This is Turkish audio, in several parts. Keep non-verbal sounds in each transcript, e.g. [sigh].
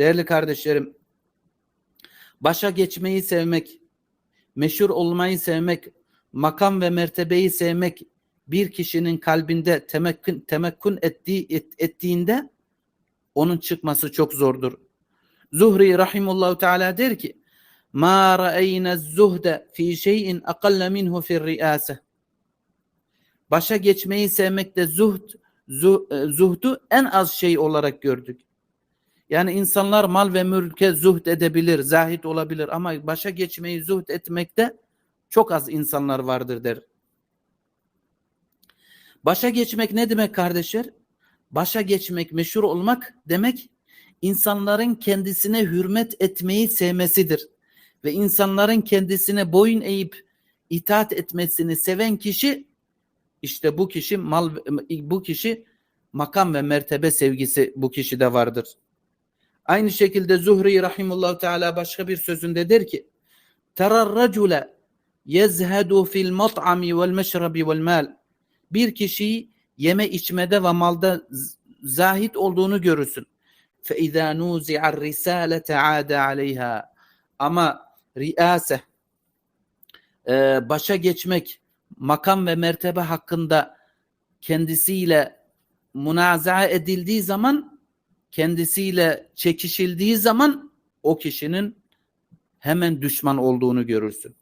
Değerli kardeşlerim, başa geçmeyi sevmek, meşhur olmayı sevmek, makam ve mertebeyi sevmek bir kişinin kalbinde temekkün, temekkün ettiği, et, ettiğinde onun çıkması çok zordur. Zuhri rahimullahu teala der ki ma ra'ayna zuhde fi şeyin aqalla minhu fi riyase başa geçmeyi sevmekte zuhd zuh- e, zuhdu en az şey olarak gördük. Yani insanlar mal ve mülke zuhd edebilir, zahit olabilir ama başa geçmeyi zuhd etmekte çok az insanlar vardır der. Başa geçmek ne demek kardeşler? Başa geçmek, meşhur olmak demek insanların kendisine hürmet etmeyi sevmesidir. Ve insanların kendisine boyun eğip itaat etmesini seven kişi işte bu kişi mal bu kişi makam ve mertebe sevgisi bu kişide vardır. Aynı şekilde Zuhri rahimullahu teala başka bir sözünde der ki: "Terar racule yezhedu fil mat'ami vel meşrabi vel mal." Bir kişiyi yeme içmede ve malda zahit olduğunu görürsün. Fe izâ nuzi'ar risâlete âde aleyhâ. Ama riase e, başa geçmek, makam ve mertebe hakkında kendisiyle münazaa edildiği zaman, kendisiyle çekişildiği zaman o kişinin hemen düşman olduğunu görürsün.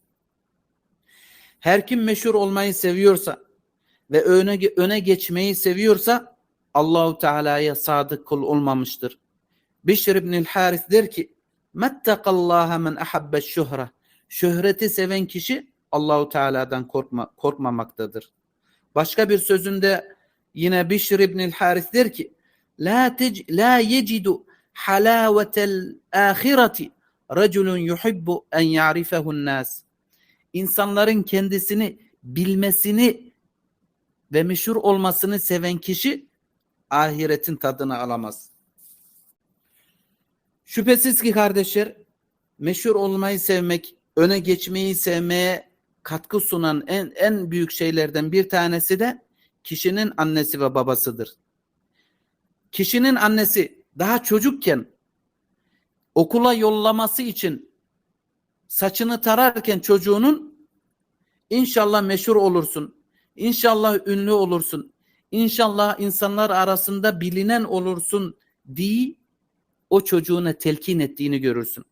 Her kim meşhur olmayı seviyorsa ve öne öne geçmeyi seviyorsa Allahu Teala'ya sadık kul olmamıştır. Bişr ibn Haris der ki: "Mettakallaha men ahabbe şuhra." Şöhreti seven kişi Allahu Teala'dan korkma, korkmamaktadır. Başka bir sözünde yine Bişr ibn Haris der ki: "La tec la yecidu halavetel ahireti raculun yuhibbu en ya'rifahu'n nas." İnsanların kendisini bilmesini ve meşhur olmasını seven kişi ahiretin tadını alamaz. Şüphesiz ki kardeşler meşhur olmayı sevmek, öne geçmeyi sevmeye katkı sunan en, en büyük şeylerden bir tanesi de kişinin annesi ve babasıdır. Kişinin annesi daha çocukken okula yollaması için saçını tararken çocuğunun inşallah meşhur olursun, inşallah ünlü olursun, inşallah insanlar arasında bilinen olursun diye o çocuğuna telkin ettiğini görürsün.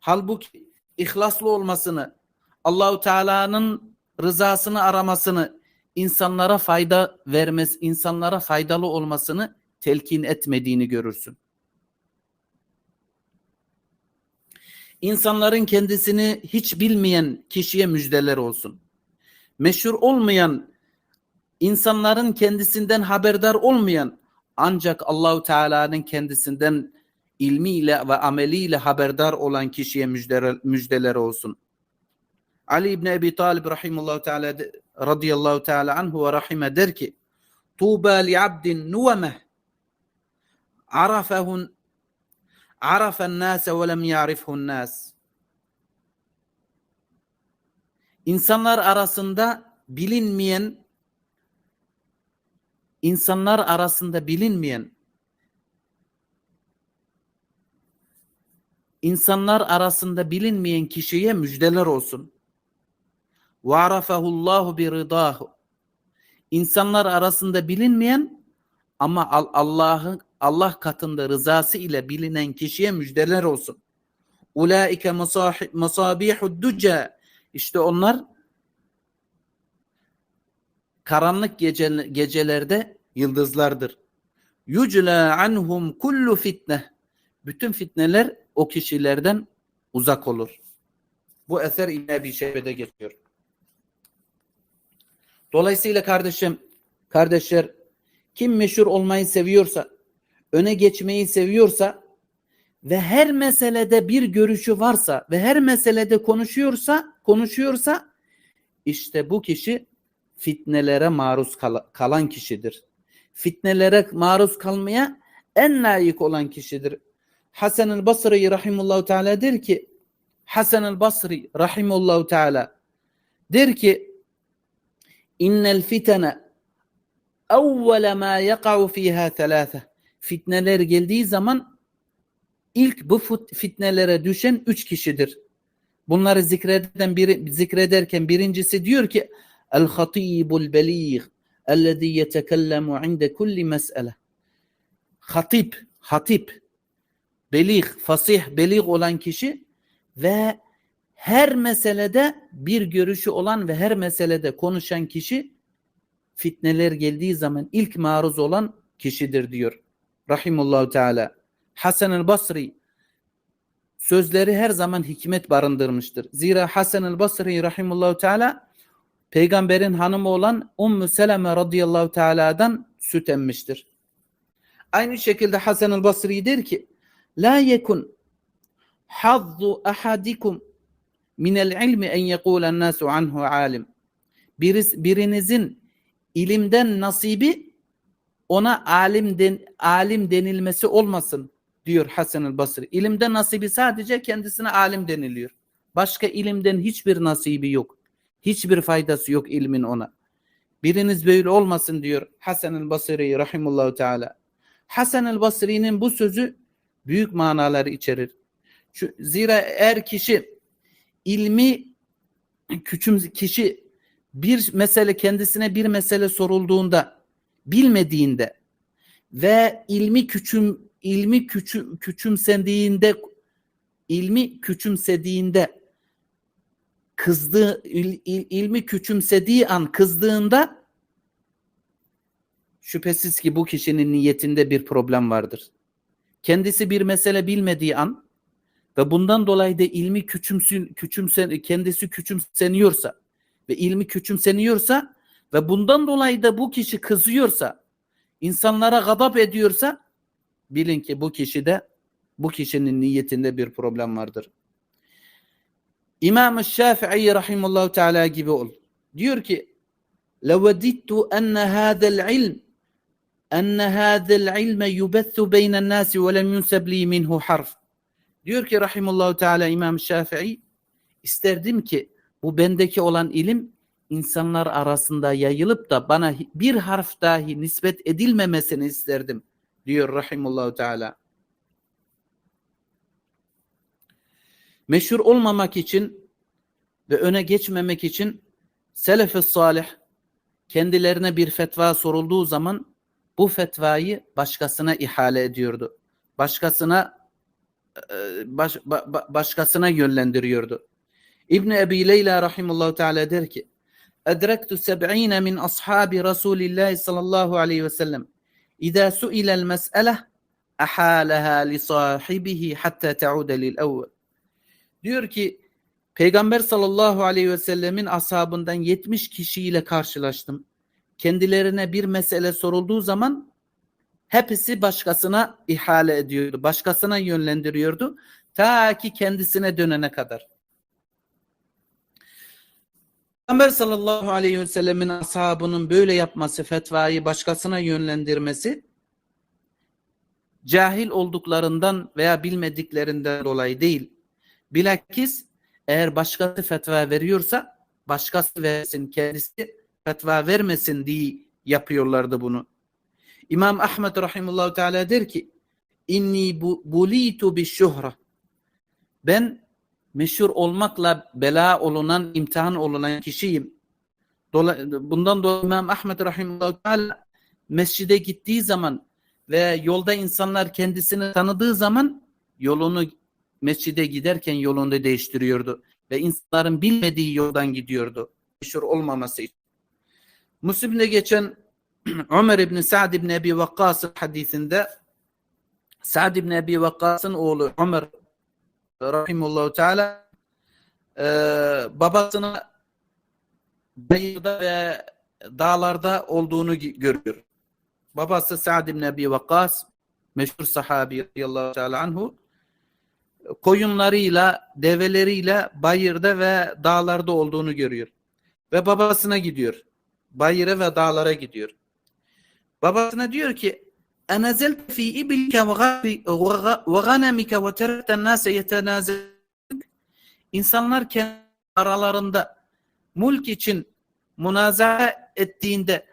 Halbuki ihlaslı olmasını, Allahu Teala'nın rızasını aramasını, insanlara fayda vermez, insanlara faydalı olmasını telkin etmediğini görürsün. İnsanların kendisini hiç bilmeyen kişiye müjdeler olsun. Meşhur olmayan, insanların kendisinden haberdar olmayan ancak Allahu Teala'nın kendisinden ilmiyle ve ameliyle haberdar olan kişiye müjdeler, olsun. Ali İbni Ebi Talib rahimullahu teala radıyallahu teala anhu ve rahime der ki Tuğba li abdin nuvemeh Arafahun arafen nase ve lem yarifhun nas. İnsanlar arasında bilinmeyen insanlar arasında bilinmeyen insanlar arasında bilinmeyen kişiye müjdeler olsun. Varafehullahu bi ridahu. İnsanlar arasında bilinmeyen ama Allah'ın Allah katında rızası ile bilinen kişiye müjdeler olsun. Ulaike masabihud duca İşte onlar karanlık gece, gecelerde yıldızlardır. Yucla anhum kullu fitne. Bütün fitneler o kişilerden uzak olur. Bu eser İbn bir Şeybe'de geçiyor. Dolayısıyla kardeşim, kardeşler kim meşhur olmayı seviyorsa, öne geçmeyi seviyorsa ve her meselede bir görüşü varsa ve her meselede konuşuyorsa, konuşuyorsa işte bu kişi fitnelere maruz kal kalan kişidir. Fitnelere maruz kalmaya en layık olan kişidir. Hasan el Basri rahimullahu teala der ki Hasan el Basri rahimullahu teala der ki innel fitene evvele ma yaka'u fiha thalâfe fitneler geldiği zaman ilk bu fitnelere düşen üç kişidir. Bunları zikreden biri, zikrederken birincisi diyor ki El hatibul beligh ellezî yetekellemu inde kulli mes'ele. Hatip, hatip, beligh, fasih, beligh olan kişi ve her meselede bir görüşü olan ve her meselede konuşan kişi fitneler geldiği zaman ilk maruz olan kişidir diyor. Rahimullahu Teala. Hasan el Basri sözleri her zaman hikmet barındırmıştır. Zira Hasan el Basri rahimullahu teala peygamberin hanımı olan Ümmü Seleme radıyallahu teala'dan süt emmiştir. Aynı şekilde Hasan el Basri der ki La yekun hazzu ahadikum min el ilmi en yekûlen nasu anhu alim. Biris, birinizin ilimden nasibi ona alim den, alim denilmesi olmasın diyor Hasan el Basri. İlimde nasibi sadece kendisine alim deniliyor. Başka ilimden hiçbir nasibi yok. Hiçbir faydası yok ilmin ona. Biriniz böyle olmasın diyor Hasan el Basri rahimullahu teala. Hasan el Basri'nin bu sözü büyük manaları içerir. Zira eğer kişi ilmi küçüm kişi bir mesele kendisine bir mesele sorulduğunda bilmediğinde ve ilmi küçüm ilmi küçüm, küçümsendiğinde ilmi küçümsediğinde kızdığı il, il, ilmi küçümsediği an kızdığında şüphesiz ki bu kişinin niyetinde bir problem vardır. Kendisi bir mesele bilmediği an ve bundan dolayı da ilmi küçümsün, küçümsen, kendisi küçümseniyorsa ve ilmi küçümseniyorsa ve bundan dolayı da bu kişi kızıyorsa, insanlara gadap ediyorsa bilin ki bu kişide bu kişinin niyetinde bir problem vardır. İmam Şafii rahimullahu teala gibi ol. Diyor ki: "Levedittu enne hâzel ilm enne hâzel ilme yubethu beynen nâsi ve lem yunseb li minhu harf." Diyor ki rahimullahu teala İmam Şafii isterdim ki bu bendeki olan ilim insanlar arasında yayılıp da bana bir harf dahi nispet edilmemesini isterdim diyor rahimullahu teala. Meşhur olmamak için ve öne geçmemek için selef salih kendilerine bir fetva sorulduğu zaman bu fetvayı başkasına ihale ediyordu. Başkasına baş, başkasına yönlendiriyordu. İbn Ebi Leyla rahimullahu teala der ki: "Edrektu 70 min ashabi Rasulillah sallallahu aleyhi ve sellem İza su'ila el-mes'ele ahalaha li sahibihi hatta ta'uda lil evvel." Diyor ki Peygamber sallallahu aleyhi ve sellemin ashabından 70 kişiyle karşılaştım. Kendilerine bir mesele sorulduğu zaman hepsi başkasına ihale ediyordu. Başkasına yönlendiriyordu. Ta ki kendisine dönene kadar. Peygamber sallallahu aleyhi ve sellemin ashabının böyle yapması, fetvayı başkasına yönlendirmesi cahil olduklarından veya bilmediklerinden dolayı değil. Bilakis eğer başkası fetva veriyorsa başkası versin kendisi fetva vermesin diye yapıyorlardı bunu. İmam Ahmed rahimullahu teala der ki inni bu, bulitu bi şuhra ben meşhur olmakla bela olunan, imtihan olunan kişiyim. Bundan dolayı İmam Ahmed rahimullahu teala mescide gittiği zaman ve yolda insanlar kendisini tanıdığı zaman yolunu mescide giderken yolunu değiştiriyordu ve insanların bilmediği yoldan gidiyordu. Meşhur olmaması için. Müslim'de geçen [clears throat] Ömer İbni Sa'd İbni Ebi Vakkas'ın hadisinde Sa'd İbni Ebi Vakkas'ın oğlu Ömer Rahimullahu Teala e, babasına bayırda ve dağlarda olduğunu görüyor. Babası Sa'd İbni Ebi Vakkas meşhur sahabi radıyallahu teala anhu koyunlarıyla, develeriyle bayırda ve dağlarda olduğunu görüyor. Ve babasına gidiyor. Bayıra ve dağlara gidiyor. Babasına diyor ki iblike ve ganemike ve terten nase yetenazel İnsanlar kendi aralarında mulk için münazara ettiğinde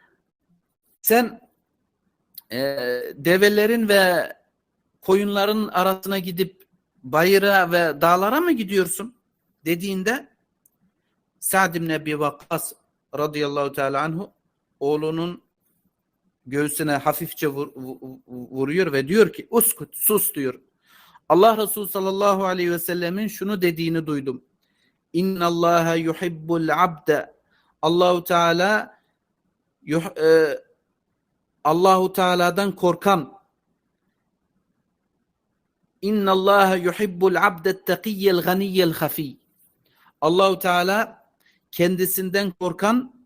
sen e, develerin ve koyunların arasına gidip bayıra ve dağlara mı gidiyorsun? dediğinde Sa'd ibn Ebi Vakkas radıyallahu teala anhu oğlunun göğsüne hafifçe vur- vu- vuruyor ve diyor ki uskut sus diyor. Allah Resulü sallallahu aleyhi ve sellemin şunu dediğini duydum. İnna Allaha yuhibbul abde. Allahu Teala yuh- e, Allahu Teala'dan korkan İnna Allaha yuhibbul abde takiyyel ganiyyel hafi. Allahu Teala kendisinden korkan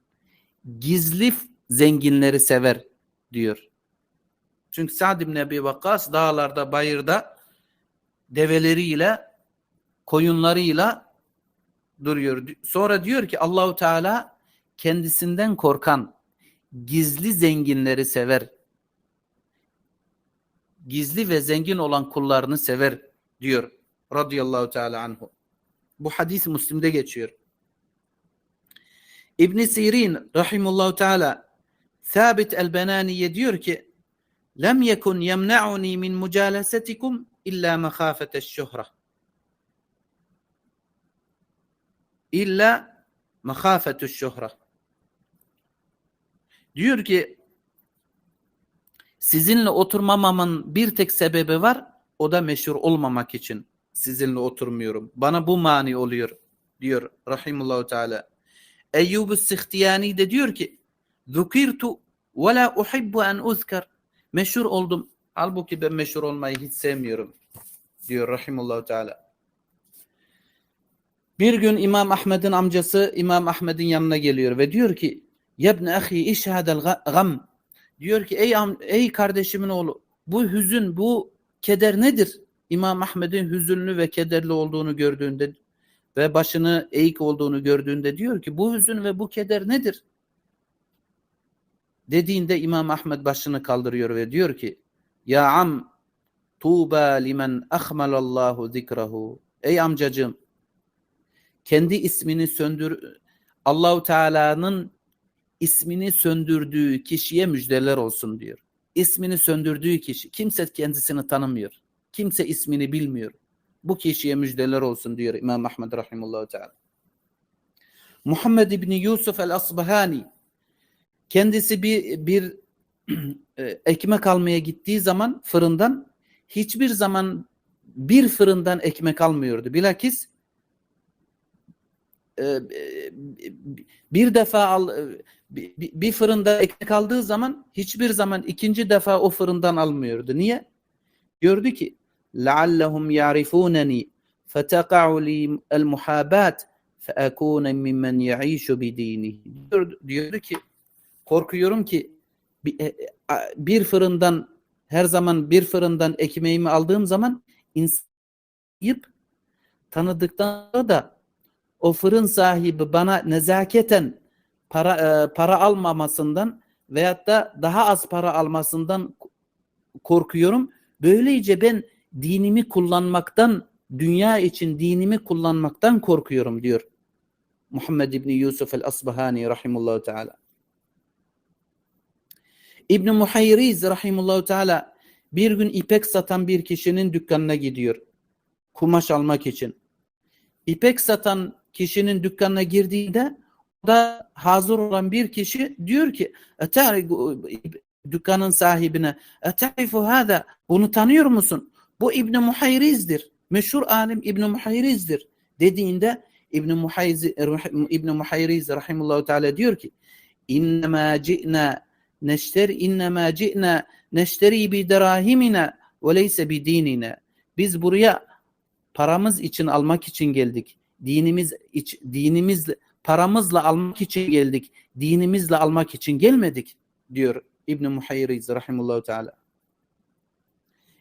gizli zenginleri sever diyor. Çünkü Sa'd ibn Ebi Vakkas dağlarda, bayırda develeriyle, koyunlarıyla duruyor. Sonra diyor ki Allahu Teala kendisinden korkan gizli zenginleri sever. Gizli ve zengin olan kullarını sever diyor radıyallahu teala anhu. Bu hadis Müslim'de geçiyor. İbn Sirin rahimullahu teala Sabit el-Benaniye diyor ki lem yekun yemna'uni min mucalasetikum illa mahafeteş şuhra. İlla mahafetuş şuhra. Diyor ki sizinle oturmamamın bir tek sebebi var. O da meşhur olmamak için sizinle oturmuyorum. Bana bu mani oluyor diyor rahimullahu teala. Eyyub Sihtiyani de diyor ki Zukirtu ve la uhibbu en uzkar. Meşhur oldum. Halbuki ben meşhur olmayı hiç sevmiyorum diyor rahimullahu teala. Bir gün İmam Ahmed'in amcası İmam Ahmed'in yanına geliyor ve diyor ki Yebne ahi işhadel gam. Diyor ki ey, ey kardeşimin oğlu bu hüzün bu keder nedir? İmam Ahmed'in hüzünlü ve kederli olduğunu gördüğünde ve başını eğik olduğunu gördüğünde diyor ki bu hüzün ve bu keder nedir? Dediğinde İmam Ahmed başını kaldırıyor ve diyor ki Ya am tuğba limen ahmalallahu zikrahu. Ey amcacığım kendi ismini söndür Allahu Teala'nın ismini söndürdüğü kişiye müjdeler olsun diyor. İsmini söndürdüğü kişi kimse kendisini tanımıyor. Kimse ismini bilmiyor. Bu kişiye müjdeler olsun diyor İmam Ahmed rahimullahu teala. Muhammed İbni Yusuf el-Asbahani kendisi bir bir [clears throat] e, ekmek almaya gittiği zaman fırından hiçbir zaman bir fırından ekmek almıyordu. Bilakis e, bir defa al bir, bir fırında ekmek aldığı zaman hiçbir zaman ikinci defa o fırından almıyordu. Niye? Gördü ki لَعَلَّهُمْ يَعْرِفُونَنِي فَتَقَعُ لِي الْمُحَابَاتِ فَأَكُونَ مِمَّنْ يَعِيشُ بِد۪ينِهِ diyor, diyor ki korkuyorum ki bir, e, bir fırından her zaman bir fırından ekmeğimi aldığım zaman insanı tanıdıktan sonra da o fırın sahibi bana nezaketen para e, para almamasından veyahut da daha az para almasından korkuyorum. Böylece ben dinimi kullanmaktan, dünya için dinimi kullanmaktan korkuyorum diyor. Muhammed İbni Yusuf el-Asbahani rahimullahu teala. İbn Muhayriz rahimullahu teala bir gün ipek satan bir kişinin dükkanına gidiyor. Kumaş almak için. İpek satan kişinin dükkanına girdiğinde da hazır olan bir kişi diyor ki dükkanın sahibine etarifu hada bunu tanıyor musun? Bu İbn Muhayriz'dir. Meşhur alim İbn Muhayriz'dir. Dediğinde İbn Muhayriz İbn Muhayriz rahimehullah teala diyor ki innema ci'na neşteri innema ci'na neşteri bi dirahimina ve leyse bi dinina. Biz buraya paramız için almak için geldik. Dinimiz iç, dinimiz paramızla almak için geldik. Dinimizle almak için gelmedik diyor İbn Muhayriz rahimehullah teala.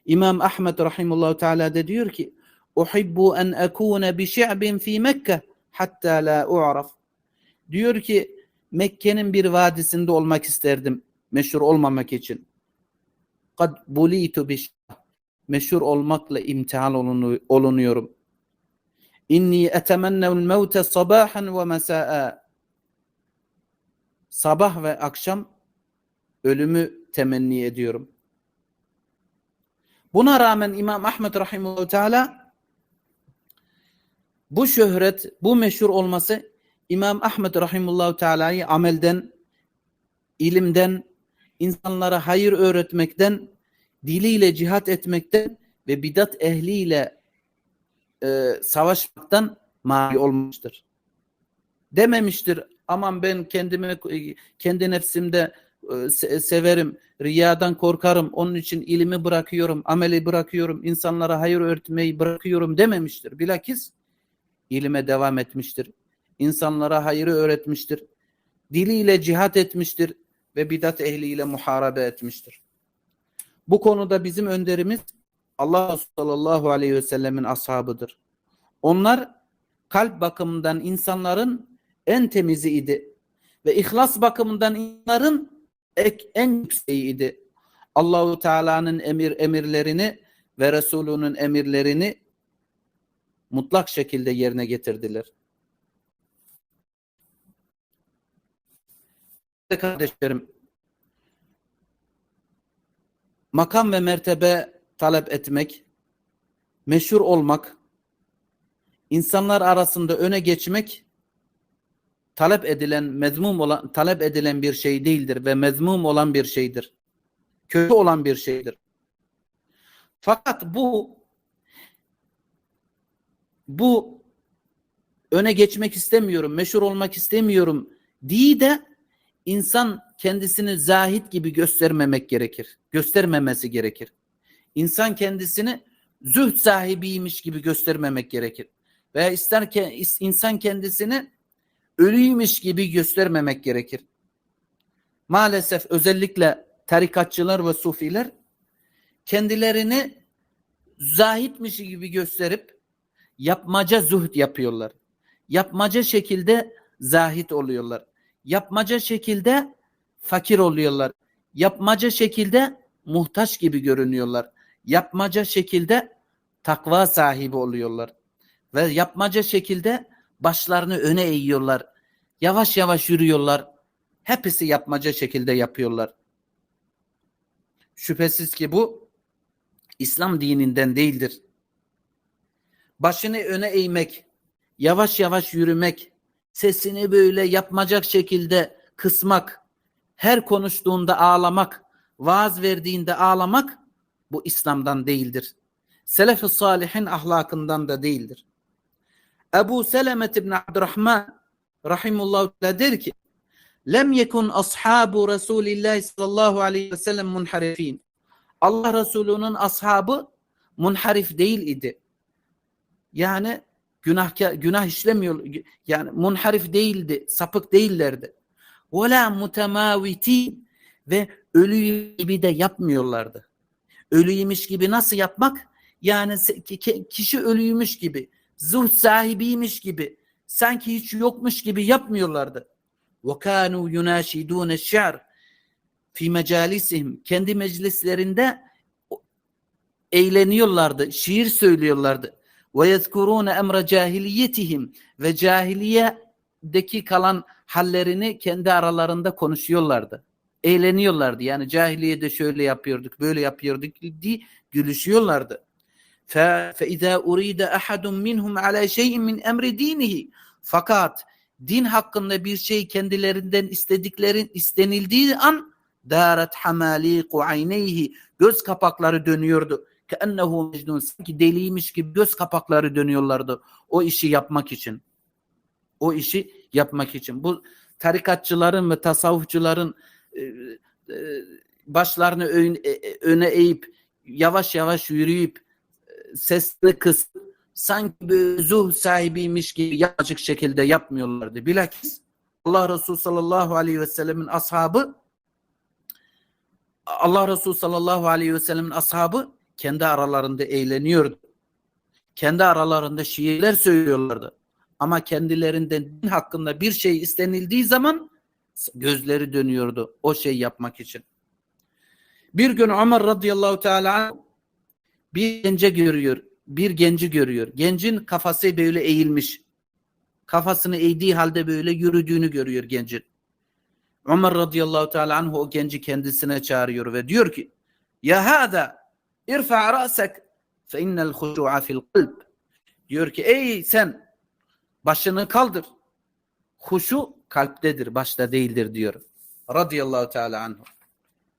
İmam Ahmed rahimehullah teala de diyor ki: "Uhibbu en akuna bi şi'bin fi Mekke hatta la u'raf." Diyor ki Mekke'nin bir vadisinde olmak isterdim meşhur olmamak için. Kad bulitu bi meşhur olmakla imtihan olunuyorum. İnni etemenne'l mevte sabahan ve mesa'a. Sabah ve akşam ölümü temenni ediyorum. Buna rağmen İmam Ahmed Rahimullahu Teala bu şöhret, bu meşhur olması İmam Ahmed Rahimullahu Teala'yı amelden, ilimden, insanlara hayır öğretmekten, diliyle cihat etmekten ve bidat ehliyle e, savaşmaktan mani olmuştur. Dememiştir aman ben kendime kendi nefsimde e, se- severim, riyadan korkarım, onun için ilimi bırakıyorum, ameli bırakıyorum, insanlara hayır öğretmeyi bırakıyorum dememiştir. Bilakis ilime devam etmiştir. İnsanlara hayırı öğretmiştir. Diliyle cihat etmiştir ve bidat ehliyle muharabe etmiştir. Bu konuda bizim önderimiz Allah sallallahu aleyhi ve sellemin ashabıdır. Onlar kalp bakımından insanların en temizi idi ve ihlas bakımından insanların en yükseğiydi. Allahu Teala'nın emir emirlerini ve Resulünün emirlerini mutlak şekilde yerine getirdiler. Kardeşlerim, makam ve mertebe talep etmek, meşhur olmak, insanlar arasında öne geçmek talep edilen, mezmum olan, talep edilen bir şey değildir ve mezmum olan bir şeydir. Kötü olan bir şeydir. Fakat bu bu öne geçmek istemiyorum, meşhur olmak istemiyorum diye de insan kendisini zahit gibi göstermemek gerekir. Göstermemesi gerekir. İnsan kendisini zühd sahibiymiş gibi göstermemek gerekir. Veya ister ki insan kendisini ölüymüş gibi göstermemek gerekir. Maalesef özellikle tarikatçılar ve sufiler kendilerini zahitmiş gibi gösterip yapmaca zuhd yapıyorlar. Yapmaca şekilde zahit oluyorlar. Yapmaca şekilde fakir oluyorlar. Yapmaca şekilde muhtaç gibi görünüyorlar. Yapmaca şekilde takva sahibi oluyorlar. Ve yapmaca şekilde başlarını öne eğiyorlar. Yavaş yavaş yürüyorlar. Hepsi yapmaca şekilde yapıyorlar. Şüphesiz ki bu İslam dininden değildir. Başını öne eğmek, yavaş yavaş yürümek, sesini böyle yapmacak şekilde kısmak, her konuştuğunda ağlamak, vaaz verdiğinde ağlamak bu İslam'dan değildir. Selef-i Salihin ahlakından da değildir. Ebu Selemet ibn Abdurrahman rahimullahu teala der ki lem yekun ashabu Resulillah sallallahu aleyhi ve sellem munharifin. Allah Resulü'nün ashabı munharif değil idi. Yani günah günah işlemiyor yani munharif değildi, sapık değillerdi. Ve la mutemaviti ve ölü gibi de yapmıyorlardı. Ölüymüş gibi nasıl yapmak? Yani kişi ölüymüş gibi, zuhd sahibiymiş gibi, sanki hiç yokmuş gibi yapmıyorlardı. Kanu yunaşidun şi'r fi mecalisihim kendi meclislerinde eğleniyorlardı, şiir söylüyorlardı. Ve yezkurune emre cahiliyetihim ve cahiliyedeki kalan hallerini kendi aralarında konuşuyorlardı. Eğleniyorlardı. Yani cahiliyede şöyle yapıyorduk, böyle yapıyorduk diye gülüşüyorlardı. فَاِذَا اُرِيدَ اَحَدٌ مِنْهُمْ عَلَى شَيْءٍ مِنْ اَمْرِ دِينِهِ Fakat din hakkında bir şey kendilerinden istediklerin istenildiği an darat hamaliqu ayneyhi göz kapakları dönüyordu. Keennehu mecnun sanki deliymiş gibi göz kapakları dönüyorlardı o işi yapmak için. O işi yapmak için. Bu tarikatçıların ve tasavvufçuların e, e, başlarını e, öne eğip yavaş yavaş yürüyüp sesini kısıp sanki bir zuh sahibiymiş gibi yapacak şekilde yapmıyorlardı. Bilakis Allah Resulü sallallahu aleyhi ve sellemin ashabı Allah Resulü sallallahu aleyhi ve sellemin ashabı kendi aralarında eğleniyordu. Kendi aralarında şiirler söylüyorlardı. Ama kendilerinden din hakkında bir şey istenildiği zaman gözleri dönüyordu o şey yapmak için. Bir gün Ömer radıyallahu teala bir gence görüyor. Bir genci görüyor. Gencin kafası böyle eğilmiş. Kafasını eğdiği halde böyle yürüdüğünü görüyor gencin. Ömer radıyallahu teala anhu o genci kendisine çağırıyor ve diyor ki Ya hada irfa ra'sek fe innel huşu'a fil kalb. Diyor ki ey sen başını kaldır. Huşu kalptedir, başta değildir diyor. Radıyallahu teala anhu.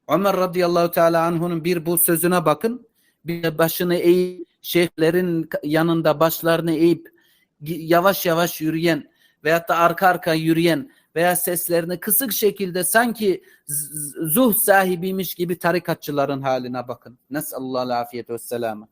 Ömer radıyallahu teala anhu'nun bir bu sözüne bakın. Bir de başını eğip şeyhlerin yanında başlarını eğip yavaş yavaş yürüyen veyahut da arka arka yürüyen veya seslerini kısık şekilde sanki zuh sahibiymiş gibi tarikatçıların haline bakın. Nesallallahu afiyet ve selamı.